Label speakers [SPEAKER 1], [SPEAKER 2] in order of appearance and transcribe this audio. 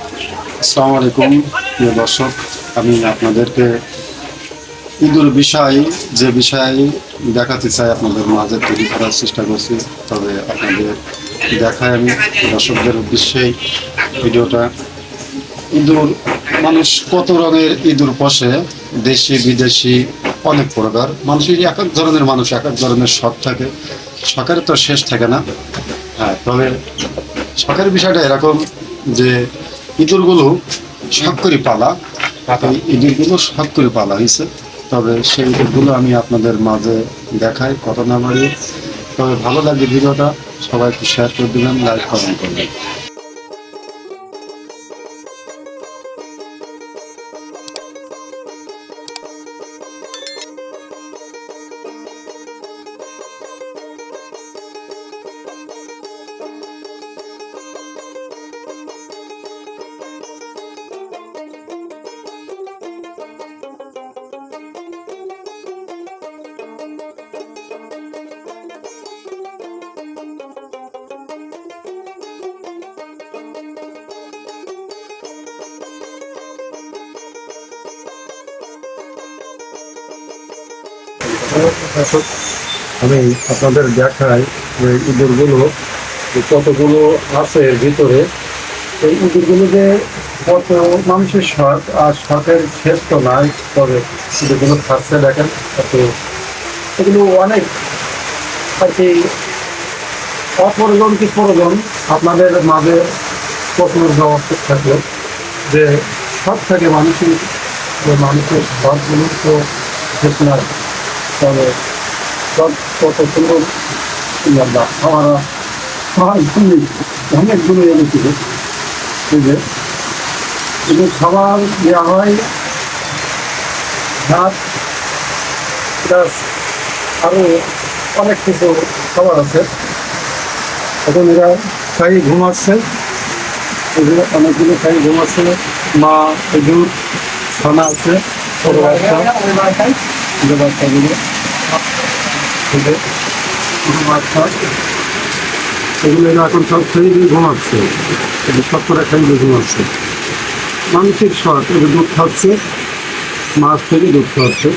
[SPEAKER 1] আসসালামু আলাইকুম প্রিয় দর্শক, আমি আপনাদেরকে ঈদুল বিষয় যে বিষয় দেখাতে চাই আপনাদের মাঝে, তৈরি করার চেষ্টা করছি, তবে আপনাদের দেখায় আমি দর্শকদের উদ্দেশ্যেই ভিডিওটা। ইঁদুর, মানুষ কত রঙের ইঁদুর পোষে? দেশি, বিদেশি, অনেক প্রকার। মানুষের এক এক ধরনের মানুষ, এক এক ধরনের শখ থাকে। শখের তো শেষ থাকে না। হ্যাঁ তবে শখের বিষয়টা এরকম যে ইঁদুরগুলো শখ পালা। ইঁদুরগুলো শখ পালা হয়েছে তবে সেই ইঁদুরগুলো আমি আপনাদের মাঝে দেখাই, কথা না বাড়ি তবে ভালো লাগে ভিডিওটা সবাই একটু শেয়ার করে দিবেন লাইক কমেন্ট করবেন।
[SPEAKER 2] আমি আপনাদের দেখাই যে ইঁদুরগুলো কতগুলো আছে এর ভিতরে। এই ইঁদুরগুলো যে কত মানুষের শখ, আর শখের শেষ তো নাই, তবে ইঁদুরগুলো থাকছে দেখেন এগুলো অনেক আর কি অপরজন কি প্রয়োজন, আপনাদের মাঝে প্রশ্ন জবাব থাকল যে সব থেকে মানুষের মানুষের শখগুলো তো শেষ নাই। তবে কত সুন্দর অনেকগুলো হয়, ভাত প্লাস আরও অনেক কিছু খাবার আছে। এখন এরা খাই ঘুমাচ্ছে। এগুলো অনেকগুলো খাই ঘুমাচ্ছে। মা এগুলো ছানা আছে। ছোট বাচ্চাগুলো ছেলে বাচ্চা। এগুলো এখন সব দিয়ে ঘুমাচ্ছে। এগুলো সব করে খেয়ে ঘুমাচ্ছে। মানসিক শখ এগুলো দুধ খাচ্ছে। মাছ থেকে দুধ খাচ্ছে।